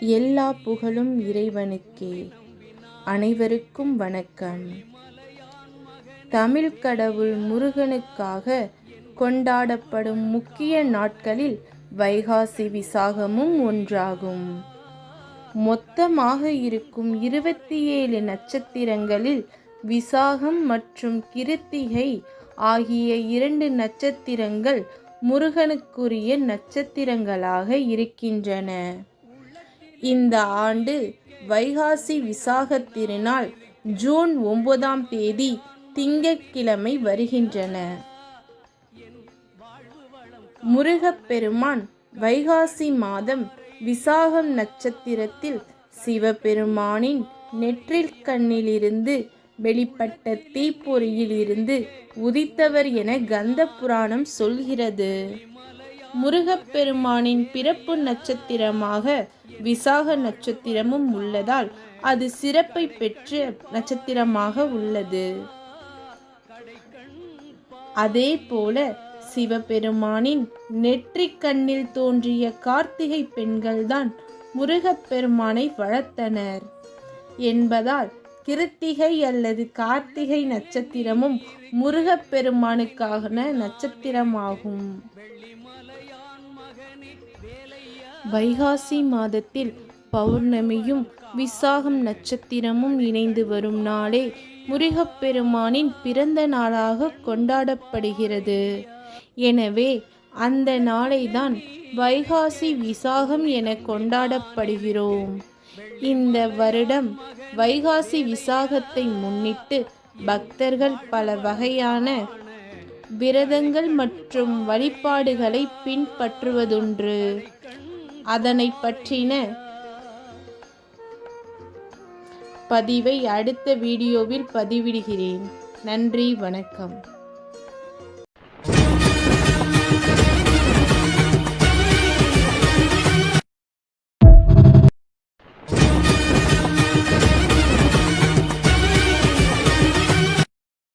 எல்லா புகழும் இறைவனுக்கே. அனைவருக்கும் வணக்கம். தமிழ் கடவுள் முருகனுக்காக கொண்டாடப்படும் முக்கிய நாட்களில் வைகாசி விசாகமும் ஒன்றாகும். மொத்தமாக இருக்கும் இருபத்தி ஏழு நட்சத்திரங்களில் விசாகம் மற்றும் கிருத்திகை ஆகிய இரண்டு நட்சத்திரங்கள் முருகனுக்குரிய நட்சத்திரங்களாக இருக்கின்றன. இந்த ஆண்டு வைகாசி விசாக திருநாள் ஜூன் ஒன்பதாம் தேதி திங்கட்கிழமை வருகின்றன. முருகப்பெருமான் வைகாசி மாதம் விசாகம் நட்சத்திரத்தில் சிவபெருமானின் நெற்றில் கண்ணிலிருந்து வெளிப்பட்ட தீப்பொறியிலிருந்து உதித்தவர் என கந்த புராணம் சொல்கிறது. முருகப்பெருமானின் பிறப்பு நட்சத்திரமாக விசாக நட்சத்திரமும் உள்ளதால் அது சிறப்பை பெற்ற நட்சத்திரமாக உள்ளது. அதே போல சிவபெருமானின் நெற்றிக் கண்ணில் தோன்றிய கார்த்திகை பெண்கள்தான் முருகப்பெருமானை வளர்த்தனர் என்பதால் கிருத்திகை அல்லது கார்த்திகை நட்சத்திரமும் முருகப்பெருமானுக்கான நட்சத்திரமாகும். வைகாசி மாதத்தில் பௌர்ணமியும் விசாகம் நட்சத்திரமும் இணைந்து வரும் நாளே முருகப்பெருமானின் பிறந்த நாளாக கொண்டாடப்படுகிறது. எனவே அந்த நாளைதான் வைகாசி விசாகம் என கொண்டாடப்படுகிறோம். இந்த வருடம் வைகாசி விசாகத்தை முன்னிட்டு பக்தர்கள் பல வகையான விரதங்கள் மற்றும் வழிபாடுகளை பின்பற்றுவதுண்டு. அதனை பற்றின பதிவை அடுத்த வீடியோவில் பதிவிடுகிறேன். நன்றி வணக்கம்.